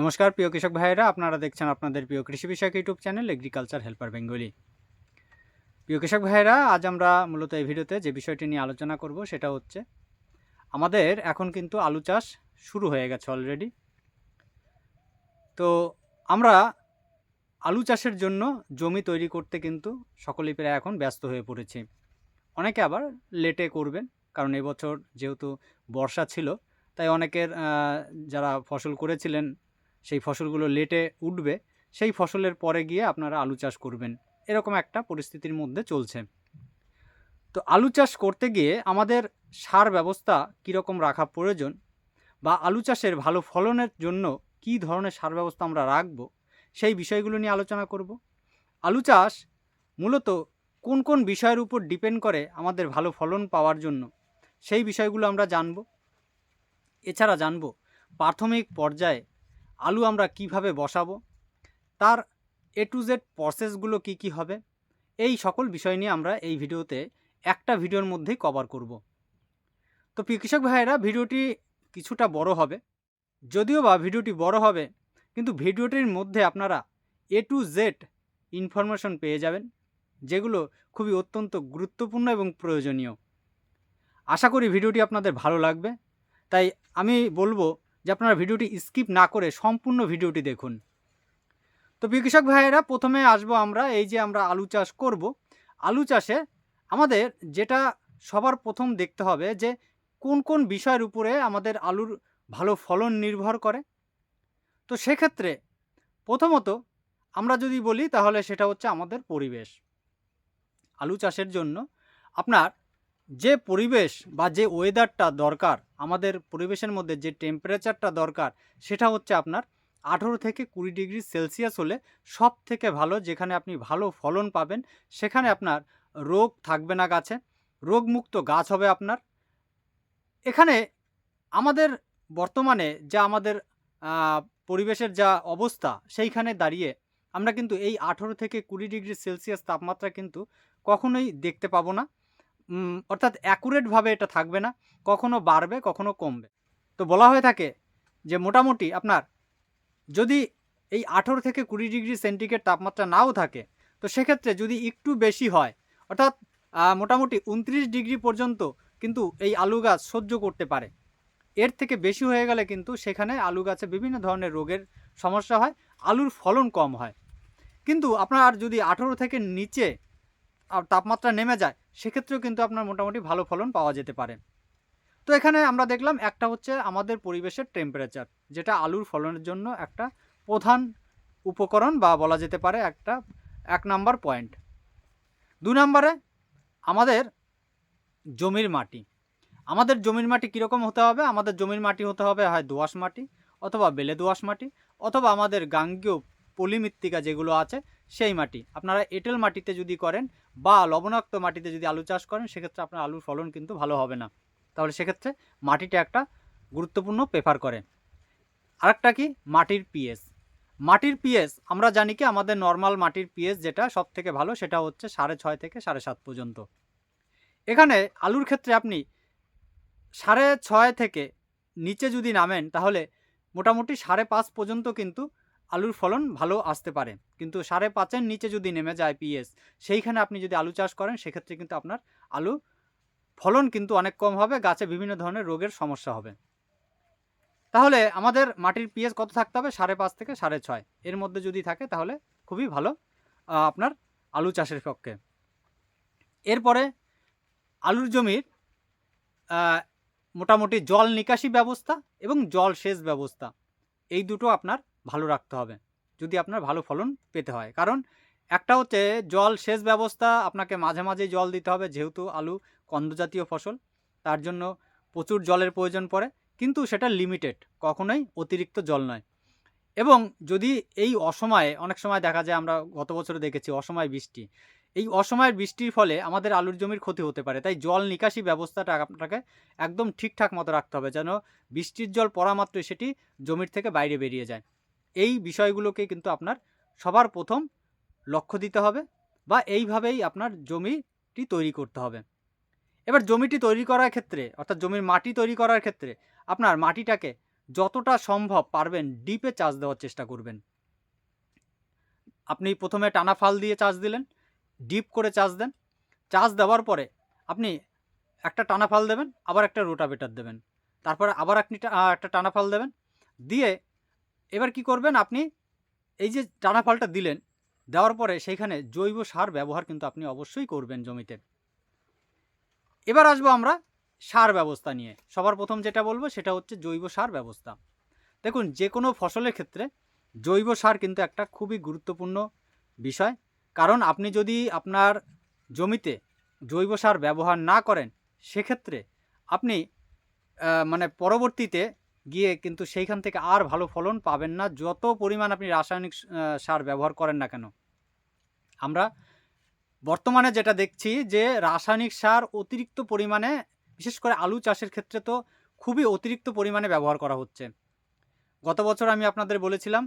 নমস্কার, প্রিয় কৃষক ভাইয়েরা। আপনারা দেখছেন আপনাদের প্রিয় কৃষি বিষয়ক YouTube channel agriculture helper Bengali. প্রিয় কৃষক ভাইয়েরা, আজ আমরা মূলত এই ভিডিওতে যে বিষয়টি নিয়ে আলোচনা করব সেটা হচ্ছে, আমাদের এখন কিন্তু আলু চাষ শুরু হয়ে গেছে অলরেডি তো আমরা আলু চাষের জন্য জমি তৈরি করতে কিন্তু সকলেই প্রায় এখন ব্যস্ত হয়ে পড়েছি। অনেকে আবার লেটে করবেন, কারণ এবছর যেহেতু বর্ষা ছিল, তাই অনেকের যারা ফসল করেছিলেন সেই ফসলগুলো লেটে উঠবে, সেই ফসলের পরে গিয়ে আপনারা আলু চাষ করবেন। এরকম একটা পরিস্থিতির মধ্যে চলছে। তো আলু চাষ করতে গিয়ে আমাদের সার ব্যবস্থা কীরকম রাখা প্রয়োজন বা আলু চাষের ভালো ফলনের জন্য কী ধরনের সার ব্যবস্থা আমরা রাখব, সেই বিষয়গুলো নিয়ে আলোচনা করব। আলু চাষ মূলত কোন কোন বিষয়ের উপর ডিপেন্ড করে আমাদের ভালো ফলন পাওয়ার জন্য, সেই বিষয়গুলো আমরা জানব। এছাড়া জানব প্রাথমিক পর্যায়ে আলু আমরা কীভাবে বসাবো? তার এ টু জেড প্রসেসগুলো কি কি হবে? এই সকল বিষয় নিয়ে আমরা এই ভিডিওতে একটা ভিডিওর মধ্যেই কভার করব। তো কৃষক ভাইয়েরা, ভিডিওটি কিছুটা বড় হবে। যদিও বা ভিডিওটি বড় হবে, কিন্তু ভিডিওটির মধ্যে আপনারা এ টু জেড ইনফরমেশন পেয়ে যাবেন, যেগুলো খুবই অত্যন্ত গুরুত্বপূর্ণ এবং প্রয়োজনীয়। আশা করি ভিডিওটি আপনাদের ভালো লাগবে। তাই আমি বলব যে আপনারা ভিডিওটি স্কিপ না করে সম্পূর্ণ ভিডিওটি দেখুন। তো কৃষক ভাইয়েরা, প্রথমে আসব আমরা, এই যে আমরা আলু চাষ করব। আলু চাষে আমাদের যেটা সবার প্রথম দেখতে হবে যে কোন কোন বিষয়ের উপরে আমাদের আলুর ভালো ফলন নির্ভর করে। তো সেক্ষেত্রে প্রথমত আমরা যদি বলি তাহলে সেটা হচ্ছে আমাদের পরিবেশ। আলু চাষের জন্য আপনার যে পরিবেশ বা যে ওয়েদারটা দরকার, আমাদের পরিবেশের মধ্যে যে টেম্পারেচারটা দরকার, সেটা হচ্ছে আপনার আঠেরো থেকে কুড়ি ডিগ্রি সেলসিয়াস হলে সব থেকে ভালো, যেখানে আপনি ভালো ফলন পাবেন, সেখানে আপনার রোগ থাকবে না গাছে। রোগমুক্ত গাছ হবে আপনার। এখানে আমাদের বর্তমানে যা আমাদের পরিবেশের যা অবস্থা, সেইখানে দাঁড়িয়ে আমরা কিন্তু এই আঠেরো থেকে কুড়ি ডিগ্রি সেলসিয়াস তাপমাত্রা কিন্তু কখনোই দেখতে পাবো না। অর্থাৎ অ্যাকুরেটভাবে এটা থাকবে না, কখনো বাড়বে, কখনো কমবে। তো বলা হয়ে থাকে যে মোটামুটি আপনার যদি এই আঠেরো থেকে কুড়ি ডিগ্রি সেন্টিগ্রেড তাপমাত্রা নাও থাকে, তো সেক্ষেত্রে যদি একটু বেশি হয়, অর্থাৎ মোটামুটি উনত্রিশ ডিগ্রি পর্যন্ত কিন্তু এই আলু গাছ সহ্য করতে পারে। এর থেকে বেশি হয়ে গেলে কিন্তু সেখানে আলু গাছে বিভিন্ন ধরনের রোগের সমস্যা হয়, আলুর ফলন কম হয়। কিন্তু আপনার যদি আঠেরো থেকে নিচে তাপমাত্রা নেমে যায়, সেক্ষেত্রেও কিন্তু আপনার মোটামুটি ভালো ফলন পাওয়া যেতে পারে। তো এখানে আমরা দেখলাম একটা হচ্ছে আমাদের পরিবেশের টেম্পারেচার যেটা আলুর ফলনের জন্য একটা প্রধান উপকরণ বা বলা যেতে পারে একটা, এক নাম্বার পয়েন্ট দু নম্বরে আমাদের জমির মাটি। আমাদের জমির মাটি কীরকম হতে হবে? আমাদের জমির মাটি হতে হবে হয় দোআঁশ মাটি অথবা বেলে দোআঁশ মাটি অথবা আমাদের গাঙ্গেয় পলিমৃত্তিকা যেগুলো আছে সেই মাটি। আপনারা এঁটেল মাটিতে যদি করেন বা লবণাক্ত মাটিতে যদি আলু চাষ করেন, সেক্ষেত্রে আপনার আলুর ফলন কিন্তু ভালো হবে না। তাহলে সেক্ষেত্রে মাটিটা একটা গুরুত্বপূর্ণ প্রেফার করে। আরেকটা কি? মাটির পিএস মাটির পিএস আমরা জানি কি আমাদের নর্মাল মাটির পিএস যেটা সব থেকে ভালো, সেটা হচ্ছে সাড়ে ছয় থেকে সাড়ে সাত পর্যন্ত। এখানে আলুর ক্ষেত্রে আপনি সাড়ে ছয় থেকে নিচে যদি নামেন, তাহলে মোটামুটি সাড়ে পাঁচ পর্যন্ত কিন্তু আলুর ফলন ভালো আসতে পারে। কিন্তু সাড়ে পাঁচের নিচে যদি নেমে যায় পিএস সেইখানে আপনি যদি আলু চাষ করেন, সেক্ষেত্রে কিন্তু আপনার আলু ফলন কিন্তু অনেক কম হবে, গাছে বিভিন্ন ধরনের রোগের সমস্যা হবে। তাহলে আমাদের মাটির পিএস কত থাকতে হবে? সাড়ে পাঁচ থেকে সাড়ে ছয়। এর মধ্যে যদি থাকে, তাহলে খুবই ভালো আপনার আলু চাষের পক্ষে। এরপরে আলুর জমির মোটামুটি জল নিকাশি ব্যবস্থা এবং জল সেচ ব্যবস্থা। এই দুটো আপনার রাখতে হবে। যদি আপনার ভালো ফলন পেতে হয়। কারণ একটা হচ্ছে জল সেচ ব্যবস্থা, আপনাকে মাঝে মাঝে জল দিতে হবে, যেহেতু আলু কন্দজাতীয় ফসল, তার জন্য প্রচুর জলের প্রয়োজন পড়ে, কিন্তু সেটা লিমিটেড কখনোই অতিরিক্ত জল নয়। এবং যদি এই অসময়ে, অনেক সময় দেখা যায়, আমরা গত বছরে দেখেছি অসময় বৃষ্টি, এই অসময়ের বৃষ্টির ফলে আমাদের আলুর জমির ক্ষতি হতে পারে। তাই জল নিকাশি ব্যবস্থাটা আপনাকে একদম ঠিকঠাক মতো রাখতে হবে, যেন বৃষ্টির জল পড়া মাত্রই সেটি জমির থেকে বাইরে বেরিয়ে যায়। এই বিষয়গুলোকে কিন্তু আপনার সবার প্রথম লক্ষ্য দিতে হবে বা এইভাবেই আপনার জমিটি তৈরি করতে হবে। এবার জমিটি তৈরি করার ক্ষেত্রে, অর্থাৎ জমির মাটি তৈরি করার ক্ষেত্রে আপনার মাটিটাকে যতটা সম্ভব পারবেন ডিপে চাষ দেওয়ার চেষ্টা করবেন। আপনি প্রথমে টানা ফাল দিয়ে চাষ দিলেন, ডিপ করে চাষ দেন। চাষ দেওয়ার পরে আপনি একটা টানা ফাল দেবেন, আবার একটা রোটাভেটার দেবেন। তারপরে আবার আপনি একটা টানা ফাল দেবেন। দিয়ে এবার কি করবেন আপনি? এই যে টানা ফলটা দিলেন, দেওয়ার পরে সেইখানে জৈব সার ব্যবহার কিন্তু আপনি অবশ্যই করবেন জমিতে। এবার আসব আমরা সার ব্যবস্থা নিয়ে। সবার প্রথম যেটা বলব সেটা হচ্ছে জৈব সার ব্যবস্থা। দেখুন, যে কোনো ফসলের ক্ষেত্রে জৈব সার কিন্তু একটা খুবই গুরুত্বপূর্ণ বিষয়। কারণ আপনি যদি আপনার জমিতে জৈব সার ব্যবহার না করেন, সেক্ষেত্রে আপনি মানে পরবর্তীতে গিয়ে কিন্তু সেইখান থেকে আর ভালো ফলন পাবেন না। যত পরিমাণ আপনি রাসায়নিক সার ব্যবহার করেন না কেন, আমরা বর্তমানে যেটা দেখছি যে রাসায়নিক সার অতিরিক্ত পরিমাণে, বিশেষ করে আলু চাষের ক্ষেত্রে তো খুবই অতিরিক্ত পরিমাণে ব্যবহার করা হচ্ছে। গত বছর আমি আপনাদের বলেছিলাম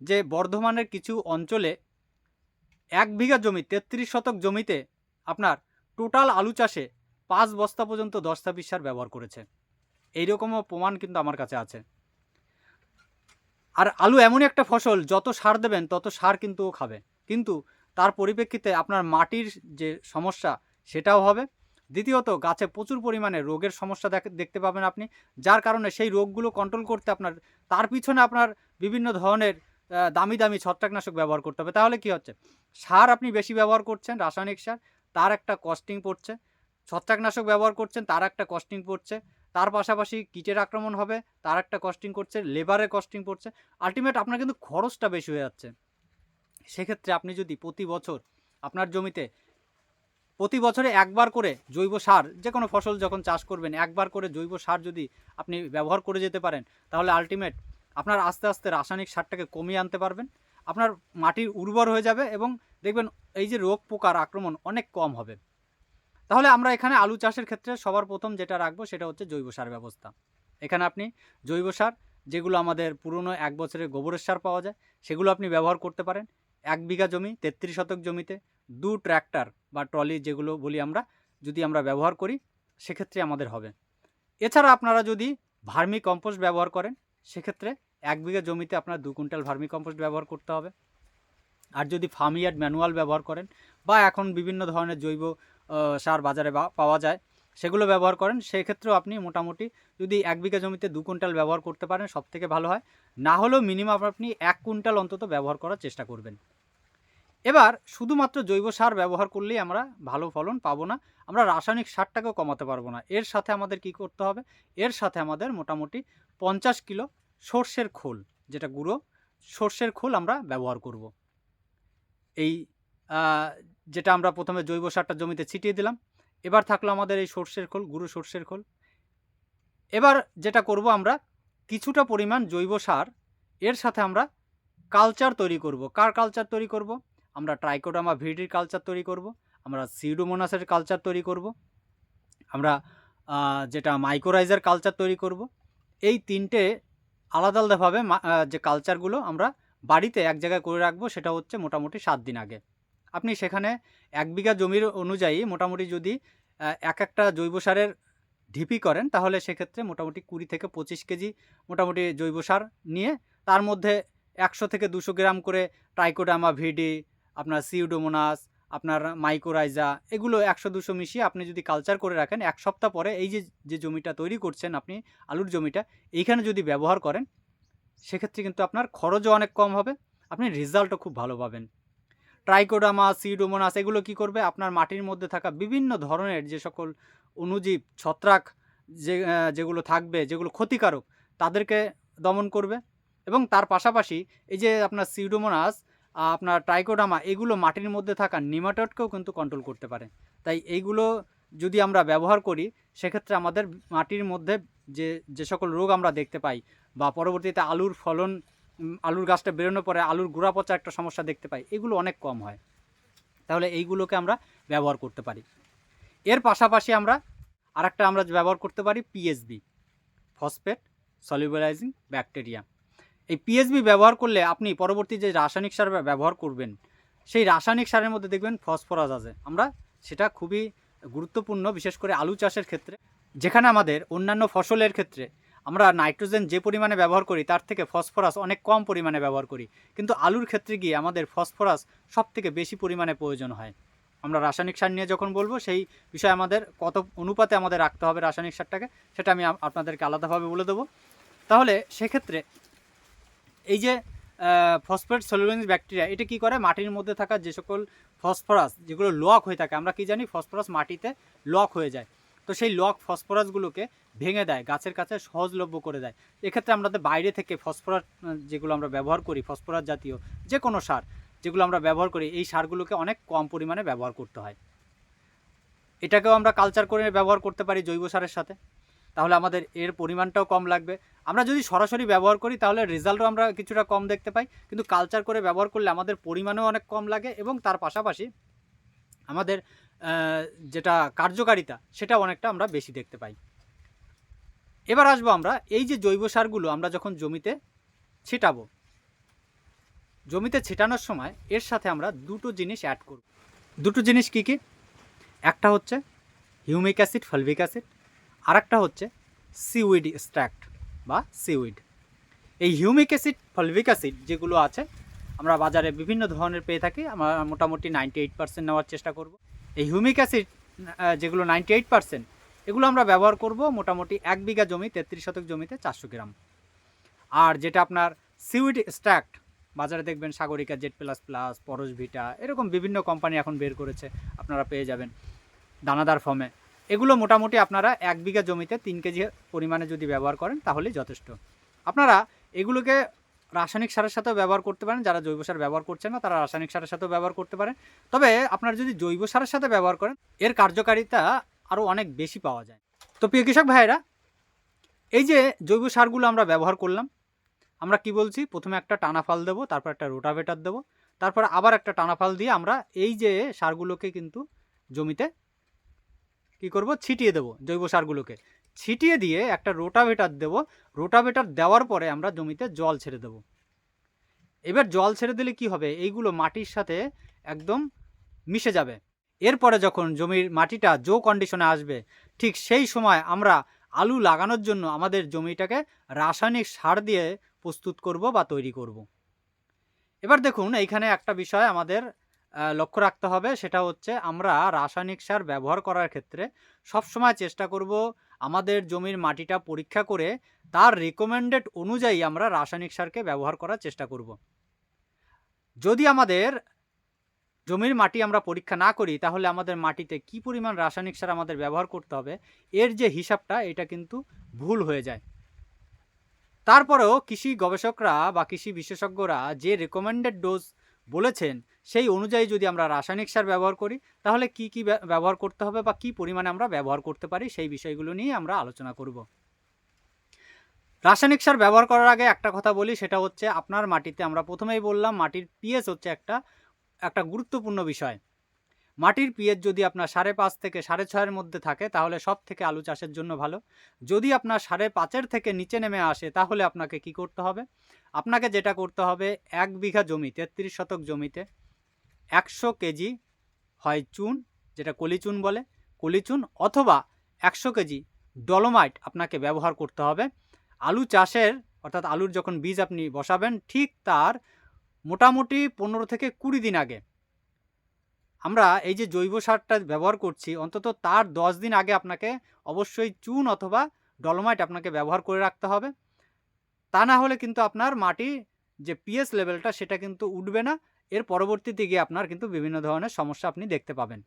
যে বর্ধমানের কিছু অঞ্চলে এক বিঘা জমি, তেত্রিশ শতক জমিতে আপনার টোটাল আলু চাষে পাঁচ বস্তা পর্যন্ত দশ ছাব্বিশ সার ব্যবহার করেছে। এইরকমও প্রমাণ কিন্তু আমার কাছে আছে। আর আলু এমনই একটা ফসল, যত সার দেবেন তত সার কিন্তু ও খাবে। কিন্তু তার পরিপ্রেক্ষিতে আপনার মাটির যে সমস্যা, সেটাও হবে। দ্বিতীয়ত, গাছে প্রচুর পরিমাণে রোগের সমস্যা দেখ- দেখতে পাবেন আপনি, যার কারণে সেই রোগগুলো কন্ট্রোল করতে আপনার, তার পিছনে আপনার বিভিন্ন ধরনের দামি দামি ছত্রাকনাশক ব্যবহার করতে হবে। তাহলে কি হচ্ছে? সার আপনি বেশি ব্যবহার করছেন, রাসায়নিক সার, তার একটা কস্টিং পড়ছে। ছত্রাকনাশক ব্যবহার করছেন, তার একটা কস্টিং পড়ছে। তার পাশাপাশি কীটের আক্রমণ হবে, তার একটা কস্টিং করছে লেবারের কস্টিং পড়ছে। আলটিমেট আপনার কিন্তু খরচটা বেশি হয়ে যাচ্ছে। সেক্ষেত্রে আপনি যদি প্রতি বছর আপনার জমিতে প্রতি বছরে একবার করে জৈব সার যে কোনো ফসল যখন চাষ করবেন, একবার করে জৈব সার যদি আপনি ব্যবহার করে যেতে পারেন, তাহলে আলটিমেট আপনার আস্তে আস্তে রাসায়নিক সারটাকে কমিয়ে আনতে পারবেন। আপনার মাটির উর্বর হয়ে যাবে এবং দেখবেন এই যে রোগ পোকার আক্রমণ অনেক কম হবে। তাহলে আমরা এখানে আলু চাষের ক্ষেত্রে সবার প্রথম যেটা রাখব সেটা হচ্ছে জৈব সার ব্যবস্থা। এখানে আপনি জৈব সার, যেগুলো আমাদের পুরনো এক বছরের গোবরের সার পাওয়া যায়, সেগুলো আপনি ব্যবহার করতে পারেন। এক বিঘা জমি, তেত্রিশ শতক জমিতে দু ট্র্যাক্টর বা ট্রলি যেগুলো বলি আমরা, যদি আমরা ব্যবহার করি, সেক্ষেত্রে আমাদের হবে। এছাড়া আপনারা যদি ভার্মি কম্পোস্ট ব্যবহার করেন, সেক্ষেত্রে এক বিঘা জমিতে আপনার দু কুইন্টাল ভার্মি কম্পোস্ট ব্যবহার করতে হবে। আর যদি ফার্মিয়ার্ড ম্যানুয়াল ব্যবহার করেন বা এখন বিভিন্ন ধরনের জৈব সার বাজারে পাওয়া যায়, সেগুলো ব্যবহার করেন। সেই ক্ষেত্রেও আপনি মোটামুটি যদি এক বিঘা জমিতে দু কুইন্টাল ব্যবহার করতে পারেন সব থেকে ভালো হয়। না হলেও মিনিমাম আপনি এক কুইন্টাল অন্তত ব্যবহার করার চেষ্টা করবেন। এবার শুধুমাত্র জৈব সার ব্যবহার করলেই আমরা ভালো ফলন পাবো না, আমরা রাসায়নিক সারটাকেও কমাতে পারব না। এর সাথে আমাদের কি করতে হবে? এর সাথে আমাদের মোটামুটি পঞ্চাশ কিলো সর্ষের খোল, যেটা গুঁড়ো, সর্ষের খোল আমরা ব্যবহার করব। এই যেটা আমরা প্রথমে জৈব সারটা জমিতে ছিটিয়ে দিলাম। এবার থাকল আমাদের এই সর্ষের খোল, গুঁড়ো সর্ষের খোল। এবার যেটা করব আমরা, কিছুটা পরিমাণ জৈব সার, এর সাথে আমরা কালচার তৈরি করব। কার কালচার তৈরি করব? আমরা ট্রাইকোডামা ভিডির কালচার তৈরি করব, আমরা সিউডোমোনাসের কালচার তৈরি করব, আমরা যেটা মাইক্রোরাইজার কালচার তৈরি করব। এই তিনটে আলাদা আলাদাভাবে যে কালচারগুলো আমরা বাড়িতে এক জায়গায় করে রাখব, সেটা হচ্ছে মোটামুটি সাত দিন আগে। আপনি সেখানে এক বিঘা জমির অনুযায়ী মোটামুটি যদি এক একটা জৈব সারের ঢিপি করেন, তাহলে সেক্ষেত্রে মোটামুটি কুড়ি থেকে পঁচিশ কেজি মোটামুটি জৈব সার নিয়ে তার মধ্যে একশো থেকে দুশো গ্রাম করে ট্রাইকোডামা ভিডি, আপনার সিউডোমোনাস, আপনার মাইকোরাইজা, এগুলো একশো দুশো মিশিয়ে আপনি যদি কালচার করে রাখেন, এক সপ্তাহ পরে এই যে যে জমিটা তৈরি করছেন আপনি, আলুর জমিটা, এইখানে যদি ব্যবহার করেন, সেক্ষেত্রে কিন্তু আপনার খরচও অনেক কম হবে, আপনি রেজাল্টও খুব ভালো পাবেন। ট্রাইকোডামা সিডোমোনাস এগুলো কি করবে? আপনার মাটির মধ্যে থাকা বিভিন্ন ধরনের যে সকল অণুজীব, ছত্রাক যে যেগুলো থাকবে, যেগুলো ক্ষতিকারক, তাদেরকে দমন করবে। এবং তার পাশাপাশি এই যে আপনার সিউডোমোনাস, আপনার ট্রাইকোডামা, এগুলো মাটির মধ্যে থাকা নিমাটডকেও কিন্তু কন্ট্রোল করতে পারে। তাই এইগুলো যদি আমরা ব্যবহার করি, সেক্ষেত্রে আমাদের মাটির মধ্যে যে যে সকল রোগ আমরা দেখতে পাই বা পরবর্তীতে আলুর ফলন আলুর গাছটা বেরোনোর পরে আলুর গোড়া পচা একটা সমস্যা দেখতে পাই। এগুলো অনেক কম হয়। তাহলে এইগুলোকে আমরা ব্যবহার করতে পারি। এর পাশাপাশি আমরা আরেকটা আমরা ব্যবহার করতে পারি পিএসবি ফসফেট সলিউবলাইজিং ব্যাকটেরিয়া এই পিএসবি ব্যবহার করলে আপনি পরবর্তী যে রাসায়নিক সার ব্যবহার করবেন, সেই রাসায়নিক সারের মধ্যে দেখবেন ফসফরাস আছে। আমরা সেটা খুবই গুরুত্বপূর্ণ, বিশেষ করে আলু চাষের ক্ষেত্রে। যেখানে আমাদের অন্যান্য ফসলের ক্ষেত্রে আমরা নাইট্রোজেন যে পরিমাণে ব্যবহার করি, তার থেকে ফসফরাস অনেক কম পরিমাণে ব্যবহার করি। কিন্তু আলুর ক্ষেত্রে গিয়ে আমাদের ফসফরাস সব থেকে বেশি পরিমাণে প্রয়োজন হয়। আমরা রাসায়নিক সার নিয়ে যখন বলব, সেই বিষয়ে আমাদের কত অনুপাতে আমাদের রাখতে হবে রাসায়নিক সারটাকে, সেটা আমি আপনাদেরকে আলাদাভাবে বলে দেবো। তাহলে সেক্ষেত্রে এই যে ফসফেট সলিউলেন্স ব্যাকটেরিয়া এটা কি করে? মাটির মধ্যে থাকা যে সকল ফসফরাস যেগুলো লক হয়ে থাকে, আমরা কি জানি? ফসফরাস মাটিতে লক হয়ে যায়। তো সেই লক ফসফরাসগুলোকে ভেঙে দেয়, গাছের কাছে সহজলভ্য করে দেয়। এক্ষেত্রে আমাদের বাইরে থেকে ফসফরাস, যেগুলো আমরা ব্যবহার করি, ফসফরাস জাতীয় যে কোনো সার যেগুলো আমরা ব্যবহার করি, এই সারগুলোকে অনেক কম পরিমাণে ব্যবহার করতে হয়। এটাকেও আমরা কালচার করে ব্যবহার করতে পারি জৈব সারের সাথে। তাহলে আমাদের এর পরিমাণটাও কম লাগবে। আমরা যদি সরাসরি ব্যবহার করি, তাহলে রেজাল্টও আমরা কিছুটা কম দেখতে পাই। কিন্তু কালচার করে ব্যবহার করলে আমাদের পরিমাণও অনেক কম লাগে এবং তার পাশাপাশি আমাদের যেটা কার্যকারিতা, সেটা অনেকটা আমরা বেশি দেখতে পাই। এবার আসব আমরা, এই যে জৈব সারগুলো আমরা যখন জমিতে ছিটাবো, জমিতে ছিটানোর সময় এর সাথে আমরা দুটো জিনিস অ্যাড করব। দুটো জিনিস কি কি? একটা হচ্ছে হিউমিক অ্যাসিড ফলভিক অ্যাসিড আর একটা হচ্ছে সিউইড স্ট্র্যাক্ট বা সিউইড এই হিউমিক অ্যাসিড ফলভিক অ্যাসিড যেগুলো আছে, আমরা বাজারে বিভিন্ন ধরনের পেয়ে থাকি, আমরা মোটামুটি নাইনটি এইট পার্সেন্ট নেওয়ার চেষ্টা করব। এই হিউমিক অ্যাসিড যেগুলো নাইনটি এইট পার্সেন্ট এগুলো আমরা ব্যবহার করব মোটামুটি এক বিঘা জমি, তেত্রিশ শতক জমিতে চারশো গ্রাম। আর যেটা আপনার সিউইড স্ট্র্যাক্ট বাজারে দেখবেন Sagarika Z plus plus Paras Vita, এরকম বিভিন্ন কোম্পানি এখন বের করেছে, আপনারা পেয়ে যাবেন দানাদার ফর্মে এগুলো মোটামুটি আপনারা এক বিঘা জমিতে তিন কেজি পরিমাণে যদি ব্যবহার করেন, তাহলেই যথেষ্ট। আপনারা এগুলোকে রাসায়নিক সারের সাথেও ব্যবহার করতে পারেন, যারা জৈব সার ব্যবহার করছেন না, তারা রাসায়নিক সারের সাথেও ব্যবহার করতে পারেন। তবে আপনারা যদি জৈব সারের সাথে ব্যবহার করেন, এর কার্যকারিতা আরও অনেক বেশি পাওয়া যায়। তো প্রিয় কৃষক ভাইয়েরা, এই যে জৈব সারগুলো আমরা ব্যবহার করলাম, আমরা কি বলছি? প্রথমে একটা টানা ফাল দেবো, তারপর একটা রোটাভেটার দেবো, তারপর আবার একটা টানা ফাল দিয়ে আমরা এই যে সারগুলোকে কিন্তু জমিতে কি করব? ছিটিয়ে দেবো জৈব সারগুলোকে। ছিটিয়ে দিয়ে একটা রোটাভেটার দেবো। রোটাভেটার দেওয়ার পরে আমরা জমিতে জল ছেড়ে দেবো। এবার জল ছেড়ে দিলে কি হবে? এইগুলো মাটির সাথে একদম মিশে যাবে। এরপরে যখন জমির মাটিটা জো কন্ডিশনে আসবে, ঠিক সেই সময় আমরা আলু লাগানোর জন্য আমাদের জমিটাকে রাসায়নিক সার দিয়ে প্রস্তুত করব বা তৈরি করব। এবার দেখুন, এইখানে একটা বিষয় আমাদের লক্ষ্য রাখতে হবে। সেটা হচ্ছে আমরা রাসায়নিক সার ব্যবহার করার ক্ষেত্রে সবসময় চেষ্টা করব আমাদের জমির মাটিটা পরীক্ষা করে তার রেকমেন্ডেড অনুযায়ী আমরা রাসায়নিক সারকে ব্যবহার করার চেষ্টা করব। যদি আমাদের জমির মাটি আমরা পরীক্ষা না করি, তাহলে আমাদের মাটিতে কি পরিমাণ রাসায়নিক সার আমাদের ব্যবহার করতে হবে, এর যে হিসাবটা, এটা কিন্তু ভুল হয়ে যায়। তারপরেও কৃষি গবেষকরা বা কৃষি বিশেষজ্ঞরা যে রেকমেন্ডেড ডোজ বলেছেন সেই অনুযায়ী যদি আমরা রাসায়নিক সার ব্যবহার করি, তাহলে কি কি ব্যবহার করতে হবে বা কি পরিমাণে আমরা ব্যবহার করতে পারি, সেই বিষয়গুলো নিয়ে আমরা আলোচনা করব। রাসায়নিক সার ব্যবহার করার আগে একটা কথা বলি, সেটা হচ্ছে আপনার মাটিতে আমরা প্রথমেই বললাম মাটির পিএস হচ্ছে একটা একটা গুরুত্বপূর্ণ বিষয়। মাটির পিএইচ যদি আপনার সাড়ে পাঁচ থেকে সাড়ে ছয়ের মধ্যে থাকে, তাহলে সব থেকে আলু চাষের জন্য ভালো। যদি আপনার সাড়ে পাঁচের থেকে নিচে নেমে আসে, তাহলে আপনাকে কি করতে হবে? আপনাকে যেটা করতে হবে, এক বিঘা জমি, তেত্রিশ শতক জমিতে একশো কেজি হয় চুন, যেটা কলিচুন বলে। কলিচুন অথবা একশো কেজি ডলোমাইট আপনাকে ব্যবহার করতে হবে। আলু চাষের, অর্থাৎ আলুর যখন বীজ আপনি বসাবেন, ঠিক তার মোটামুটি পনেরো থেকে কুড়ি দিন আগে। আমরা এই যে জৈব সারটা ব্যবহার করছি, অন্তত তার দশ দিন আগে আপনাকে অবশ্যই চুন অথবা ডলোমাইট আপনাকে ব্যবহার করে রাখতে হবে। তা না হলে কিন্তু আপনার মাটি যে পিএস লেভেলটা সেটা কিন্তু উঠবে না। এর পরবর্তীতে গিয়ে আপনার কিন্তু বিভিন্ন ধরনের সমস্যা আপনি দেখতে পাবেন।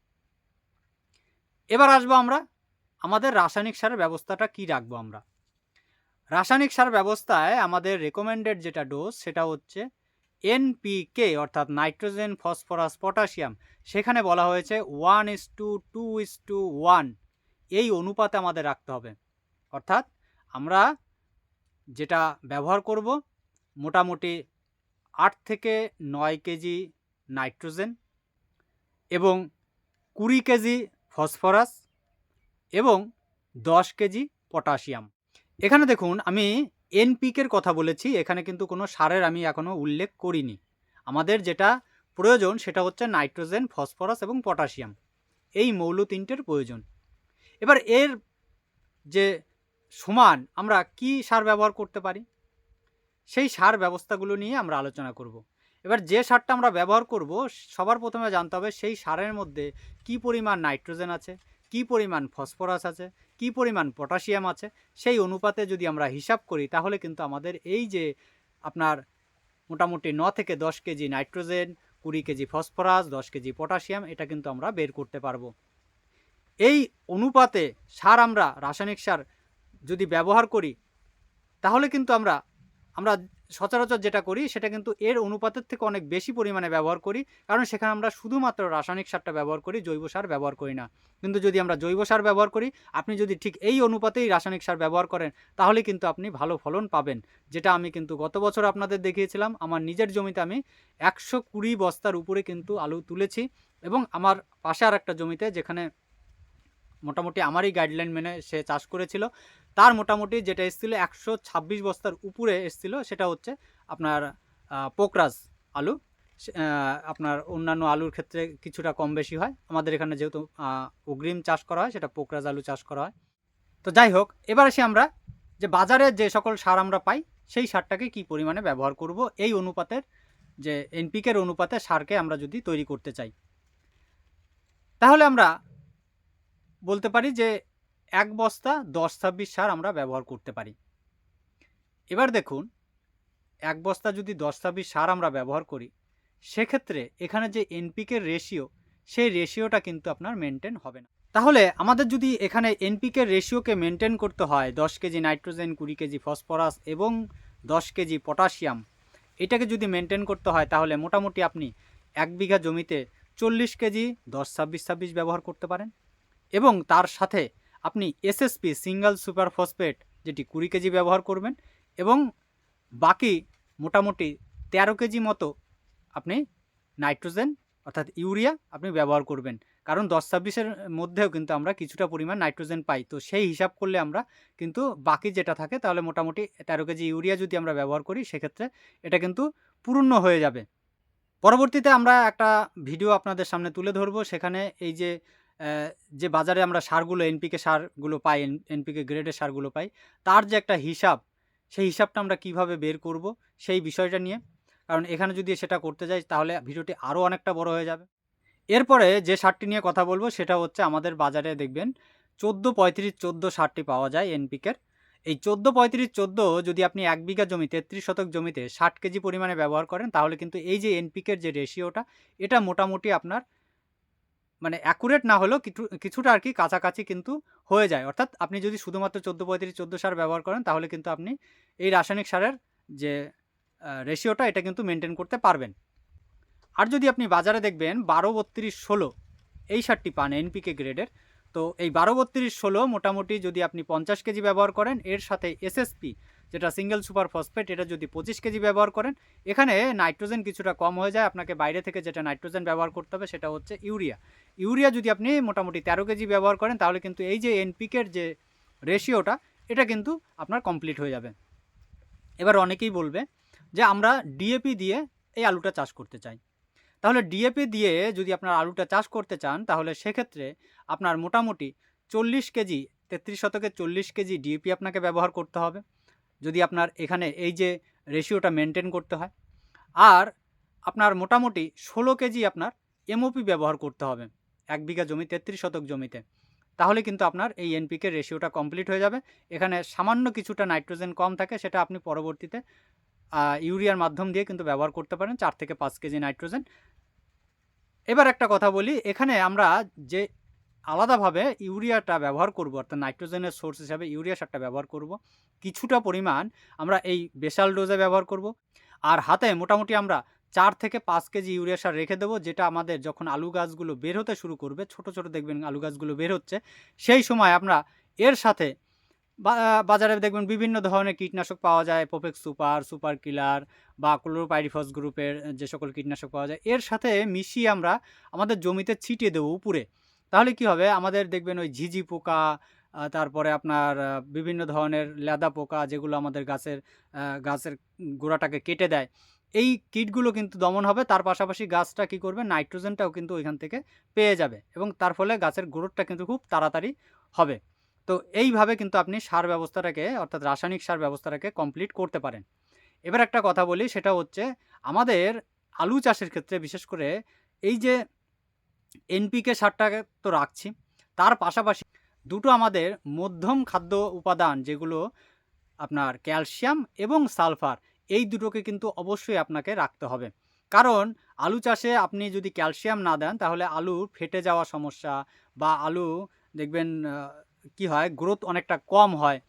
এবার আসব আমরা, আমাদের রাসায়নিক সারের ব্যবস্থাটা কি রাখব আমরা? রাসায়নিক সার ব্যবস্থায় আমাদের রেকমেন্ডেড যেটা ডোজ সেটা হচ্ছে এনপিকে অর্থাৎ নাইট্রোজেন, ফসফরাস, পটাশিয়াম। সেখানে বলা হয়েছে one is to two is to one এই অনুপাতে আমাদের রাখতে হবে। অর্থাৎ আমরা যেটা ব্যবহার করব, মোটামুটি আট থেকে নয় কেজি নাইট্রোজেন এবং কুড়ি কেজি ফসফরাস এবং দশ কেজি পটাশিয়াম। এখানে দেখুন, আমি এনপিকের কথা বলেছি, এখানে কিন্তু কোনো সারের আমি এখনও উল্লেখ করিনি। আমাদের যেটা প্রয়োজন, সেটা হচ্ছে নাইট্রোজেন, ফসফরাস এবং পটাশিয়াম। এই মৌল তিনটের প্রয়োজন। এবার এর যে সমান, আমরা কি সার ব্যবহার করতে পারি? সেই সার ব্যবস্থাগুলো নিয়ে আমরা আলোচনা করব। এবার যে সারটা আমরা ব্যবহার করব, সবার প্রথমে জানতে হবে সেই সারের মধ্যে কি পরিমাণ নাইট্রোজেন আছে, কি পরিমাণ ফসফরাস আছে, কি পরিমাণ পটাশিয়াম আছে, সেই অনুপাতে যদি আমরা হিসাব করি তাহলে কিন্তু আমাদের এই যে আপনার মোটামুটি ন থেকে দশ কেজি নাইট্রোজেন, কুড়ি কেজি ফসফরাস, দশ কেজি পটাশিয়াম, এটা কিন্তু আমরা বের করতে পারব। এই অনুপাতে সার আমরা, রাসায়নিক সার যদি ব্যবহার করি, তাহলে কিন্তু আমরা আমরা সচরাচর যেটা করি, সেটা কিন্তু এর অনুপাতের থেকে অনেক বেশি পরিমাণে ব্যবহার করি। কারণ সেখানে আমরা শুধুমাত্র রাসায়নিক সারটা ব্যবহার করি, জৈব সার ব্যবহার করি না। কিন্তু যদি আমরা জৈব সার ব্যবহার করি, আপনি যদি ঠিক এই অনুপাতেই রাসায়নিক সার ব্যবহার করেন, তাহলে কিন্তু আপনি ভালো ফলন পাবেন। যেটা আমি কিন্তু গত বছর আপনাদের দেখিয়েছিলাম, আমার নিজের জমিতে আমি একশো কুড়ি বস্তার উপরে কিন্তু আলু তুলেছি এবং আমার পাশে আর একটা জমিতে যেখানে মোটামুটি আমারই গাইডলাইন মেনে সে চাষ করেছিল তার মোটামুটি যেটা এসেছিল একশো ছাব্বিশ বস্তার উপরে এসেছিল, সেটা হচ্ছে আপনার পোকরাজ আলু। আপনার অন্যান্য আলুর ক্ষেত্রে কিছুটা কম বেশি হয়। আমাদের এখানে যেহেতু অগ্রিম চাষ করা হয়, সেটা পোকরাজ আলু চাষ করা হয়। তো যাই হোক, এবার আসি আমরা যে বাজারে যে সকল সার আমরা পাই, সেই সারটাকে কি পরিমাণে ব্যবহার করব? এই অনুপাতের, যে এনপিকের অনুপাতে সারকে আমরা যদি তৈরি করতে চাই। তাহলে আমরা বলতে পারি যে এক বস্তা দশ ছাব্বিশ সার আমরা ব্যবহার করতে পারি। এবার দেখুন, এক বস্তা যদি দশ ছাব্বিশ সার আমরা ব্যবহার করি, সেক্ষেত্রে এখানে যে এনপিকের রেশিও সেই রেশিওটা কিন্তু আপনার মেনটেন হবে না। তাহলে আমাদের যদি এখানে এনপিকের রেশিওকে মেনটেন করতে হয়, দশ কেজি নাইট্রোজেন কুড়ি কেজি ফসফরাস এবং দশ কেজি পটাশিয়াম এটাকে যদি মেনটেন করতে হয়, তাহলে মোটামুটি আপনি এক বিঘা জমিতে চল্লিশ কেজি দশ ছাব্বিশ ছাব্বিশ ব্যবহার করতে পারেন। এবং তার সাথে আপনি এসএসপি সিঙ্গেল সুপার ফসফেট যেটি কুড়ি কেজি ব্যবহার করবেন এবং বাকি মোটামুটি তেরো কেজি মতো আপনি নাইট্রোজেন অর্থাৎ ইউরিয়া আপনি ব্যবহার করবেন। কারণ দশ ছাব্বিশের মধ্যেও কিন্তু আমরা কিছুটা পরিমাণ নাইট্রোজেন পাই। তো সেই হিসাব করলে আমরা কিন্তু বাকি যেটা থাকে তাহলে মোটামুটি তেরো কেজি ইউরিয়া যদি আমরা ব্যবহার করি, সেক্ষেত্রে এটা কিন্তু পূর্ণ হয়ে যাবে। পরবর্তীতে আমরা একটা ভিডিও আপনাদের সামনে তুলে ধরবো। সেখানে এই যে যে বাজারে আমরা সারগুলো এনপিকে সারগুলো পাই এনপিকে গ্রেডের সারগুলো পাই, তার যে একটা হিসাব, সেই হিসাবটা আমরা কীভাবে বের করব, সেই বিষয়টা নিয়ে। কারণ এখানে যদি সেটা করতে যাই, তাহলে ভিডিওটি আরও অনেকটা বড় হয়ে যাবে। এরপরে যে সারটি নিয়ে কথা বলব, সেটা হচ্ছে আমাদের বাজারে দেখবেন, চোদ্দ পঁয়ত্রিশ চোদ্দ সারটি পাওয়া যায় এনপিকের এই চোদ্দ পঁয়ত্রিশ চোদ্দ যদি আপনি এক বিঘা জমি তেত্রিশ শতক জমিতে ষাট কেজি পরিমাণে ব্যবহার করেন, তাহলে কিন্তু এই যে এনপিকের যে রেশিওটা এটা মোটামুটি আপনার মানে অ্যাকুরেট না হলেও কিছু, কিছুটা আর কি কাছাকাছি কিন্তু হয়ে যায়। অর্থাৎ আপনি যদি শুধুমাত্র চোদ্দ পঁয়ত্রিশ, চোদ্দ সার ব্যবহার করেন, তাহলে কিন্তু আপনি এই রাসায়নিক সারের যে রেশিওটা এটা কিন্তু মেনটেন করতে পারবেন। আর যদি আপনি বাজারে দেখবেন, বারো বত্রিশ ষোলো, এই সারটি পান এনপিকে গ্রেডের তো এই বারো বত্রিশ ষোলো মোটামুটি যদি আপনি পঞ্চাশ কেজি ব্যবহার করেন, এর সাথে এসএসপি যেটা সিঙ্গেল সুপার ফসফেট এটা যদি পঁচিশ কেজি ব্যবহার করেন, এখানে নাইট্রোজেন কিছুটা কম হয়ে যায়। আপনাকে বাইরে থেকে যেটা নাইট্রোজেন ব্যবহার করতে হবে, সেটা হচ্ছে ইউরিয়া। ইউরিয়া যদি আপনি মোটামুটি তেরো কেজি ব্যবহার করেন, তাহলে কিন্তু এই যে এনপিকের যে রেশিওটা এটা কিন্তু আপনার কমপ্লিট হয়ে যাবে। এবার অনেকেই বলবে যে আমরা ডিএপি দিয়ে এই আলুটা চাষ করতে চাই। তাহলে ডিএপি দিয়ে যদি আপনার আলুটা চাষ করতে চান, তাহলে সেক্ষেত্রে আপনার মোটামুটি চল্লিশ কেজি, তেত্রিশ শতকে চল্লিশ কেজি ডিএপি আপনাকে ব্যবহার করতে হবে। যদি আপনার এখানে এই যে রেশিওটা মেনটেন করতে হয়, আর আপনার মোটামুটি ষোলো কেজি আপনার এমওপি ব্যবহার করতে হবে, এক বিঘা জমি, তেত্রিশ শতক জমিতে, তাহলে কিন্তু আপনার এই এনপিকে রেশিওটা কমপ্লিট হয়ে যাবে। এখানে সামান্য কিছুটা নাইট্রোজেন কম থাকে, সেটা আপনি পরবর্তীতে ইউরিয়ার মাধ্যম দিয়ে কিন্তু ব্যবহার করতে পারেন, চার থেকে পাঁচ কেজি নাইট্রোজেন এবার একটা কথা বলি, এখানে আমরা যে আলাদাভাবে ইউরিয়াটা ব্যবহার করব, অর্থাৎ নাইট্রোজেনের সোর্স হিসাবে ইউরিয়া সারটা ব্যবহার করব। কিছুটা পরিমাণ আমরা এই বেশাল ডোজে ব্যবহার করব। আর হাতে মোটামুটি আমরা চার থেকে পাঁচ কেজি ইউরিয়া সার রেখে দেবো, যেটা আমাদের যখন আলু গাছগুলো বের হতে শুরু করবে, ছোট ছোট দেখবেন আলু গাছগুলো বের হচ্ছে, সেই সময় আমরা এর সাথে বাজারে দেখবেন বিভিন্ন ধরনের কীটনাশক পাওয়া যায় পোপেক্স সুপার সুপার কিলার বা ক্লোরোপাইরিফস গ্রুপের যে সকল কীটনাশক পাওয়া যায়, এর সাথে মিশিয়ে আমরা আমাদের জমিতে ছিটিয়ে দেবো উপরে। তাহলে কি হবে? আমাদের দেখবেন ওই ঝিঝি পোকা তারপরে আপনার বিভিন্ন ধরনের লেদা পোকা যেগুলো আমাদের গাছের গাছের গোড়াটাকে কেটে দেয়। এই কীটগুলো কিন্তু দমন হবে। তার পাশাপাশি গাছটা কি করবে? নাইট্রোজেনটাও কিন্তু ওইখান থেকে পেয়ে যাবে এবং তার ফলে গাছের গ্রোথটা কিন্তু খুব তাড়াতাড়ি হবে। তো এইভাবে কিন্তু আপনি সার ব্যবস্থাটাকে, অর্থাৎ রাসায়নিক সার ব্যবস্থাটাকে কমপ্লিট করতে পারেন। এবার একটা কথা বলি, সেটা হচ্ছে আমাদের আলু চাষের ক্ষেত্রে বিশেষ করে এই যে এনপিকে সারটাকে তো রাখছি। তার পাশাপাশি দুটো আমাদের মধ্যম খাদ্য উপাদান যেগুলো আপনার ক্যালসিয়াম এবং সালফার, এই দুটোকে কিন্তু অবশ্যই আপনাকে রাখতে হবে। কারণ আলু চাষে আপনি যদি ক্যালসিয়াম না দেন, তাহলে আলু ফেটে যাওয়া সমস্যা বা আলু দেখবেন কি হয়, গ্রোথ অনেকটা কম হয়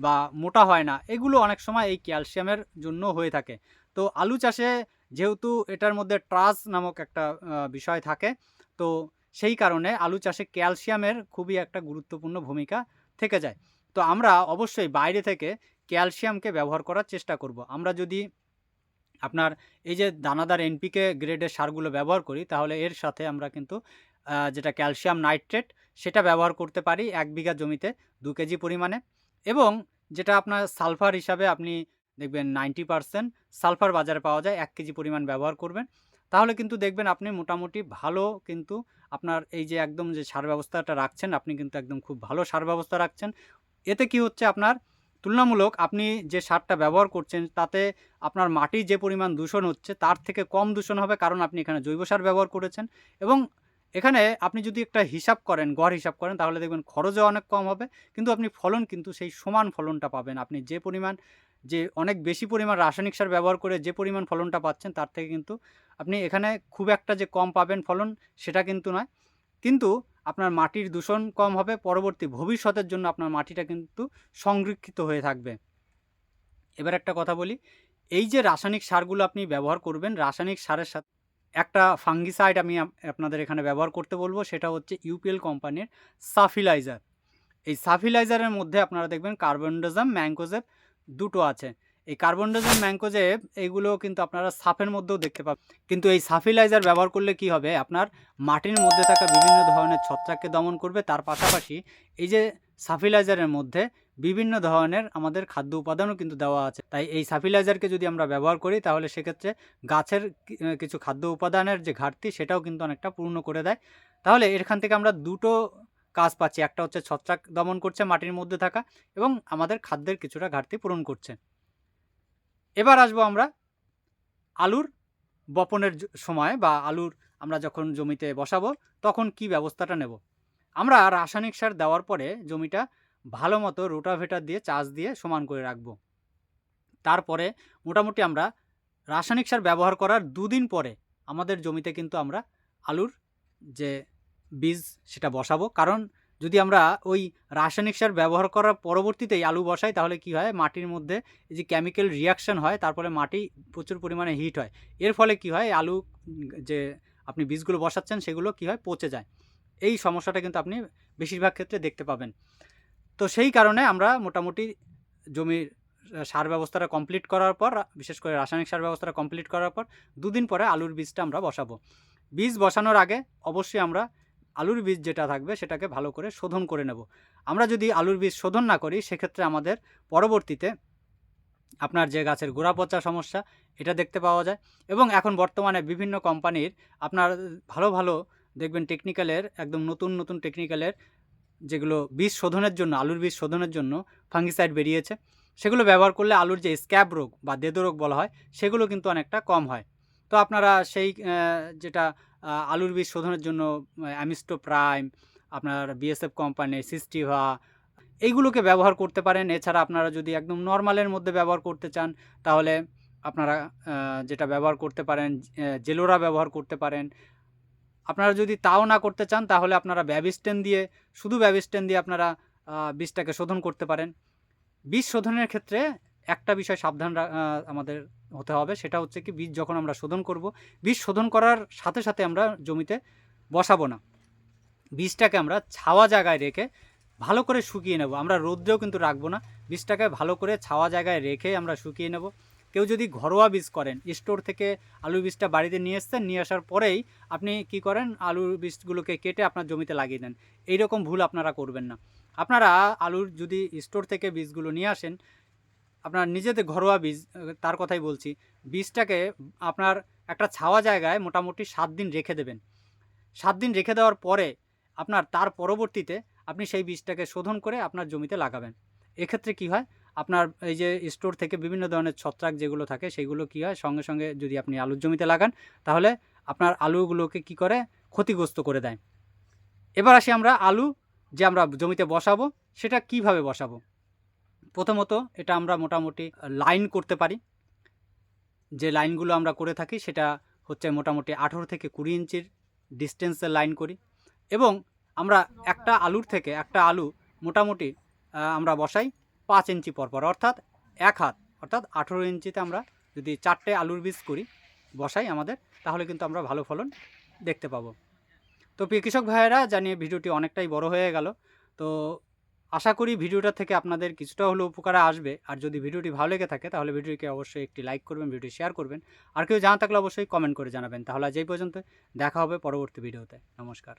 বা মোটা হয় না। এগুলো অনেক সময় এই ক্যালসিয়ামের জন্য হয়ে থাকে। তো আলু চাষে যেহেতু এটার মধ্যে ট্রাস নামক একটা বিষয় থাকে তো সেই কারণে আলু চাষে ক্যালসিয়ামের খুবই একটা গুরুত্বপূর্ণ ভূমিকা থেকে যায়। তো আমরা অবশ্যই বাইরে থেকে ক্যালসিয়ামকে ব্যবহার করার চেষ্টা করব। আমরা যদি আপনার এই যে দানাদার এনপিকে গ্রেডের সারগুলো ব্যবহার করি, তাহলে এর সাথে আমরা কিন্তু যেটা ক্যালসিয়াম নাইট্রেট, সেটা ব্যবহার করতে পারি এক বিঘা জমিতে দু কেজি পরিমাণে। এবং যেটা আপনার সালফার হিসাবে আপনি দেখবেন নাইনটি পারসেন্ট সালফার বাজারে পাওয়া যায়, এক কেজি পরিমাণ ব্যবহার করবেন। তাহলে কিন্তু দেখবেন আপনি মোটামুটি ভালো কিন্তু আপনার এই যে একদম যে সার ব্যবস্থাটা রাখছেন, আপনি কিন্তু একদম খুব ভালো সার ব্যবস্থা রাখছেন। এতে কি হচ্ছে আপনার? তুলনামূলক আপনি যে সারটা ব্যবহার করছেন, তাতে আপনার মাটির যে পরিমাণ দূষণ হচ্ছে, তার থেকে কম দূষণ হবে কারণ আপনি এখানে জৈব সার ব্যবহার করেছেন। এবং এখানে আপনি যদি একটা হিসাব করেন, গড় হিসাব করেন, তাহলে দেখবেন খরচও অনেক কম হবে। কিন্তু আপনি ফলন কিন্তু সেই সমান ফলনটা পাবেন। আপনি যে পরিমাণ যে অনেক বেশি পরিমাণ রাসায়নিক সার ব্যবহার করে যে পরিমাণ ফলনটা পাচ্ছেন, তার থেকে কিন্তু আপনি এখানে খুব একটা যে কম পাবেন ফলন, সেটা কিন্তু নয়। কিন্তু আপনার মাটির দূষণ কম হবে, পরবর্তী ভবিষ্যতের জন্য আপনার মাটিটা কিন্তু সংরক্ষিত হয়ে থাকবে। এবার একটা কথা বলি, এই যে রাসায়নিক সারগুলো আপনি ব্যবহার করবেন, রাসায়নিক সারের সাথে একটা ফাঙ্গিসাইড আমি আপনাদের এখানে ব্যবহার করতে বলব, সেটা হচ্ছে ইউপিএল কোম্পানির সাফিলাইজার। এই সাফিলাইজারের মধ্যে আপনারা দেখবেন কার্বনডোজাম ম্যাঙ্কোজেব দুটো আছে। এই কার্বনডোজাম ম্যাঙ্কোজেব এইগুলো কিন্তু আপনারা সাফের মধ্যেও দেখতে পাবেন। কিন্তু এই সাফিলাইজার ব্যবহার করলে কি হবে? আপনার মাটির মধ্যে থাকা বিভিন্ন ধরনের ছত্রাককে দমন করবে। তার পাশাপাশি এই যে সাফিলাইজারের মধ্যে বিভিন্ন ধরনের আমাদের খাদ্য উপাদানও কিন্তু দেওয়া আছে। তাই এই সাফিলাইজারকে যদি আমরা ব্যবহার করি, তাহলে সেক্ষেত্রে গাছের কিছু খাদ্য উপাদানের যে ঘাটতি, সেটাও কিন্তু অনেকটা পূর্ণ করে দেয়। তাহলে এখান থেকে আমরা দুটো কাজ পাচ্ছি। একটা হচ্ছে ছত্রাক দমন করছে মাটির মধ্যে থাকা এবং আমাদের খাদ্যের কিছুটা ঘাটতি পূরণ করছে। এবার আসব আমরা আলুর বপনের সময় বা আলুর আমরা যখন জমিতে বসাবো তখন কি ব্যবস্থাটা নেব? আমরা রাসায়নিক সার দেওয়ার পরে জমিটা ভালো মতো রোটাভেটার দিয়ে, চাষ দিয়ে সমান করে রাখব। তারপরে মোটামুটি আমরা রাসায়নিক সার ব্যবহার করার দুদিন পরে আমাদের জমিতে কিন্তু আমরা আলুর যে বীজ সেটা বসাবো। কারণ যদি আমরা ওই রাসায়নিক সার ব্যবহার করার পরবর্তীতেই আলু বসাই, তাহলে কি হয়? মাটির মধ্যে এই যে কেমিক্যাল রিয়াকশন হয়, তারপরে মাটি প্রচুর পরিমাণে হিট হয়। এর ফলে কি হয়? আলু যে আপনি বীজগুলো বসাচ্ছেন, সেগুলো কি হয়? পচে যায়। এই সমস্যাটা কিন্তু আপনি বেশিরভাগ ক্ষেত্রে দেখতে পাবেন। তো সেই কারণে আমরা মোটামুটি জমির সার ব্যবস্থাটা কমপ্লিট করার পর, বিশেষ করে রাসায়নিক সার ব্যবস্থাটা কমপ্লিট করার পর, দুদিন পরে আলুর বীজটা আমরা বসাবো। বীজ বসানোর আগে অবশ্যই আমরা আলুর বীজ যেটা থাকবে সেটাকে ভালো করে শোধন করে নেব। আমরা যদি আলুর বীজ শোধন না করি, সেক্ষেত্রে আমাদের পরবর্তীতে আপনার যে গাছের গোড়া পচা সমস্যা, এটা দেখতে পাওয়া যায়। এবং এখন বর্তমানে বিভিন্ন কোম্পানির আপনার ভালো ভালো, দেখবেন টেকনিক্যালের, একদম নতুন নতুন টেকনিক্যালের যেগুলো বীজ শোধনের জন্য, আলুর বীজ শোধনের জন্য ফাঙ্গিসাইড বেরিয়েছে। সেগুলো ব্যবহার করলে আলুর যে স্ক্যাব রোগ বা দেদো রোগ বলা হয়, সেগুলো কিন্তু অনেকটা কম হয়। তো আপনারা সেই যেটা আলুর বীজ শোধনের জন্য অ্যামিস্টো প্রাইম, আপনার বিএসএফ কোম্পানি, সিস্টিভা, এইগুলোকে ব্যবহার করতে পারেন। এছাড়া আপনারা যদি একদম নর্মালের মধ্যে ব্যবহার করতে চান, তাহলে আপনারা যেটা ব্যবহার করতে পারেন জেলোরা ব্যবহার করতে পারেন। আপনারা যদি তাও না করতে চান, তাহলে আপনারা ব্যাবিস্টেন দিয়ে, শুধু ব্যাবিস্টেন দিয়ে আপনারা বীজটাকে শোধন করতে পারেন। বীজ শোধনের ক্ষেত্রে একটা বিষয় সাবধান আমাদের হতে হবে। সেটা হচ্ছে কি বীজ যখন আমরা শোধন করব, বীজ শোধন করার সাথে সাথে আমরা জমিতে বসাবো না। বীজটাকে আমরা ছাওয়া জায়গায় রেখে ভালো করে শুকিয়ে নেব। আমরা রোদ্রেও কিন্তু রাখব না। বীজটাকে ভালো করে ছাওয়া জায়গায় রেখে আমরা শুকিয়ে নেব। কেউ যদি ঘরোয়া বীজ করেন, স্টোর থেকে আলু বীজটা বাড়িতে নিয়ে এসছেন, নিয়ে আসার পরেই আপনি কি করেন? আলুর বীজগুলোকে কেটে আপনার জমিতে লাগিয়ে দেন। এইরকম ভুল আপনারা করবেন না। আপনারা আলুর যদি স্টোর থেকে বীজগুলো নিয়ে আসেন আপনার নিজেদের ঘরোয়া বীজ, তার কথাই বলছি। বীজটাকে আপনার একটা ছাওয়া জায়গায় মোটামুটি সাত দিন রেখে দেবেন। সাত দিন রেখে দেওয়ার পরে আপনার তার পরবর্তীতে আপনি সেই বীজটাকে শোধন করে আপনার জমিতে লাগাবেন। এক্ষেত্রে কি হয়? আপনার এই যে স্টোর থেকে বিভিন্ন ধরনের ছত্রাক যেগুলো থাকে, সেগুলো কি হয়? সঙ্গে সঙ্গে যদি আপনি আলুর জমিতে লাগান, তাহলে আপনার আলুগুলোকে কি করে? ক্ষতিগ্রস্ত করে দেয়। এবার আসি আমরা আলু যে আমরা জমিতে বসাবো, সেটা কীভাবে বসাবো? প্রথমত এটা আমরা মোটামুটি লাইন করতে পারি। যে লাইনগুলো আমরা করে থাকি সেটা হচ্ছে মোটামুটি আঠেরো থেকে কুড়ি ইঞ্চির ডিস্টেন্সের লাইন করি। এবং আমরা একটা আলুর থেকে একটা আলু মোটামুটি আমরা বসাই পাঁচ ইঞ্চি পরপর অর্থাৎ এক হাত, অর্থাৎ আঠেরো ইঞ্চিতে আমরা যদি চারটে আলুর বীজ করি, বসাই আমাদের, তাহলে কিন্তু আমরা ভালো ফলন দেখতে পাবো। তো কৃষক ভাইয়েরা, জানিয়ে ভিডিওটি অনেকটাই বড় হয়ে গেল। তো আশা করি ভিডিওটা থেকে আপনাদের কিছুটা হলেও উপকারে আসবে। আর যদি ভিডিওটি ভালো লেগে থাকে, তাহলে ভিডিওকে অবশ্যই একটি লাইক করবেন ভিডিও শেয়ার করবেন। আর কেউ জানা থাকলে অবশ্যই কমেন্ট করে জানাবেন। তাহলে আজ এই পর্যন্ত দেখা হবে পরবর্তী ভিডিওতে। নমস্কার।